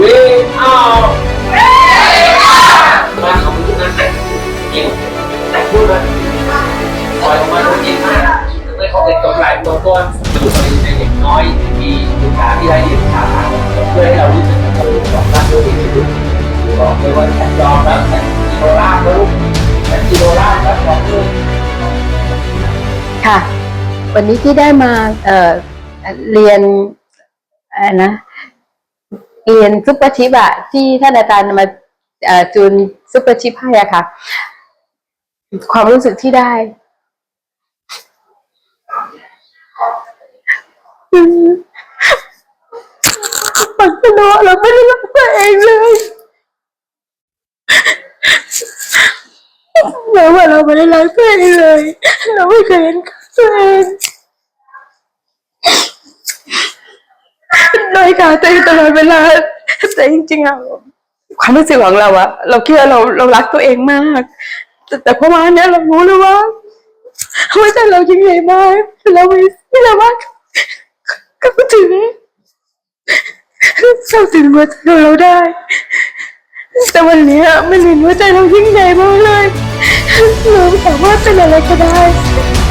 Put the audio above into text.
We are มาขอบคุณนะยิงแต่พูดเลยปล่อยออกมาโดนยิงนะไม่เขาเป็นตัวหลายตัวก้นในเด็กน้อยมีศึกษาที่ได้ยินข่าวเพื่อให้เรารู้สึกตัวของการตัวยการู้บอกเลยว่าฉันยอมแล้วฉันกิโลล่ารู้ฉันกิโลล่าแล้วขอกเลยค่ะ วันนี้ที่ได้มาเรียนนะ เรียนซุปเปอร์ชิปอะที่ท่านอาจารย์มาจูนซุปเปอร์ชิปให้อะค่ะ ความรู้สึกที่ได้ปัสสาวะเราไม่ได้รักตัวเองเลยเราว่าเราไม่ได้รักตัวเองเลย เราไม่เคยเห็นตัวเอง โดยการตัวเองตลอดเวลาแต่จริงๆอะความรู้สึกของเราอะเราคิดว่าเราเรารักตัวเองมาก แต่แต่พอมาเนี้ยเรารู้แล้วว่าว่าใจเรายิ่งใหญ่มากเราไม่ไม่สามาก็ถึงเข้าถึงหัวใจเราได้ แต่วันนี้มันเห็นหัวใจเรายิ่งใหญ่มากเลยเราสามารถเป็นอะไรก็ได้